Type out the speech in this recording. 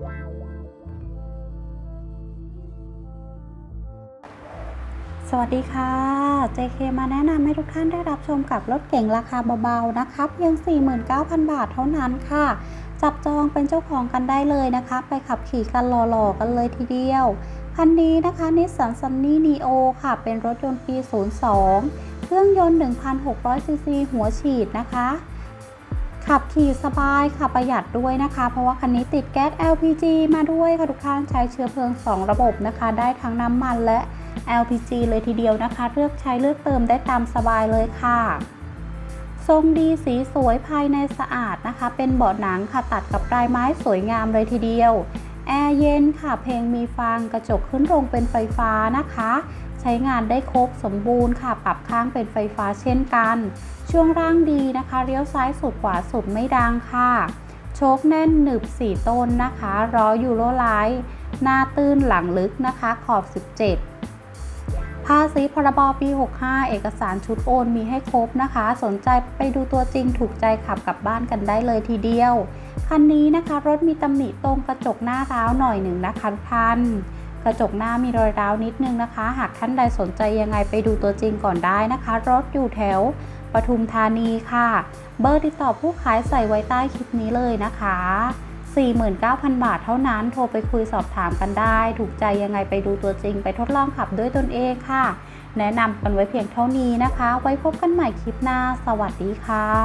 สวัสดีค่ะ JK มาแนะนำให้ทุกท่านได้รับชมกับรถเก่งราคาเบาๆ นะคะเพียง 49,000 บาทเท่านั้นค่ะ จับจองเป็นเจ้าของกันได้เลยนะคะ ไปขับขี่กันหล่อๆ กันเลยทีเดียว คันนี้นะคะนิสสันซันนี่นีโอค่ะ เป็นรถยนต์ปี 02 เครื่องยนต์ 1,600ซีซีหัวฉีดนะคะ ขับขี่สบายค่ะประหยัดด้วยนะคะ เพราะว่าคันนี้ติดแก๊ส LPG มาด้วยค่ะทุกท่านใช้เชื้อเพลิง 2 ระบบนะคะ ได้ทั้งน้ำมันและ LPG เลยทีเดียวนะคะ เลือกใช้เลือกเติมได้ตามสบายเลยค่ะ ทรงดีสีสวยภายในสะอาดนะคะ เป็นเบาะหนังค่ะตัดกับลายไม้สวยงามเลยทีเดียว แอร์เย็นค่ะ เพลงมีฟังกระจกขึ้นลงเป็นไฟฟ้านะคะ ใช้งานได้ครบสมบูรณ์ค่ะ ปรับข้างเป็นไฟฟ้าเช่นกัน ช่วงร่างดีนะคะ เลี้ยวซ้ายสุดขวาสุดไม่ดังค่ะ โชคแน่นหนึบ 4 ต้นนะคะล้อยูโรไลท์หน้าตื้นหลังลึกนะคะขอบ 17 ภาษีพรบปี 65 เอกสารชุดโอนมีให้ครบนะคะ สนใจไปดูตัวจริงถูกใจขับกลับบ้านกันได้เลยทีเดียว คันนี้นะคะรถมีตำหนิตรงกระจกหน้าร้าวหน่อยหนึ่งนะคะทุกท่านกระจกหน้ามีรอยร้าวนิดนึงนะคะ หากท่านใดสนใจยังไงไปดูตัวจริงก่อนได้นะคะ รถอยู่แถวปทุมธานีค่ะ เบอร์ติดต่อผู้ขายใส่ไว้ใต้คลิปนี้เลยนะคะ 49,000 บาทเท่านั้นโทรไปคุยสอบถามกันได้ ถูกใจยังไงไปดูตัวจริง ไปทดลองขับด้วยตนเองค่ะ แนะนำกันไว้เพียงเท่านี้นะคะ ไว้พบกันใหม่คลิปหน้า สวัสดีค่ะ